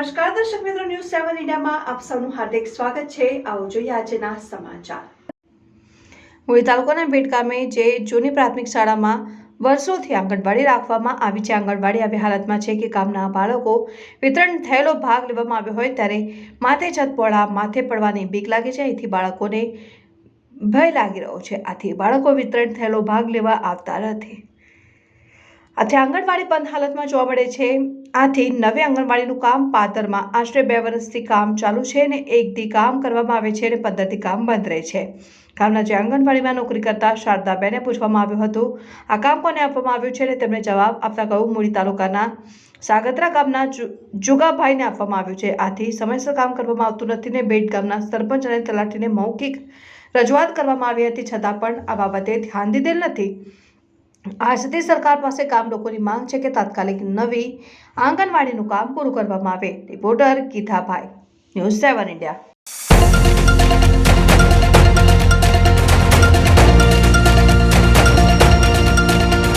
ન્યૂઝમાં આપ સૌનું હાર્દિક સ્વાગત છે. આવો જોઈએ આજના સમાચાર. મુળી તાલુકાના ભેટ ગામે જે જૂની પ્રાથમિક શાળામાં વર્ષોથી આંગણવાડી રાખવામાં આવી છે. આંગણવાડી આવી હાલતમાં છે કે ગામના બાળકો વિતરણ થયેલો ભાગ લેવામાં આવ્યો હોય ત્યારે માથે છત પોળા માથે પડવાની બીક લાગે છે. અહીંથી બાળકોને ભય લાગી રહ્યો છે. આથી બાળકો વિતરણ થયેલો ભાગ લેવા આવતા નથી. આથી આંગણવાડી બંધ હાલતમાં જોવા મળે છે. આથી નવી આંગણવાડીનું કામ પાતરમાં. આશરે બે વર્ષથી કામ ચાલુ છે અને એકથી કામ કરવામાં આવે છે અને પંદરથી કામ બંધ રહે છે. ગામના જે આંગણવાડીમાં નોકરી કરતા શારદાબેને પૂછવામાં આવ્યું હતું, આ કામ કોને આપવામાં આવ્યું છે? અને તેમણે જવાબ આપતા કહ્યું મૂળી તાલુકાના સાગત્રા ગામના જુ- જુગાભાઈને આપવામાં આવ્યું છે. આથી સમયસર કામ કરવામાં આવતું નથી ને બેટ ગામના સરપંચ અને તલાટીને મૌખિક રજૂઆત કરવામાં આવી હતી. છતાં પણ આ બાબતે ધ્યાન દીધેલ નથી. આજથી સરકાર પાસે કામ લોકોની માંગ છે કે તાત્કાલિક નવી આંગણવાડીનું કામ પૂરું કરવામાં આવે. Reporter Geetabhai, news seven India.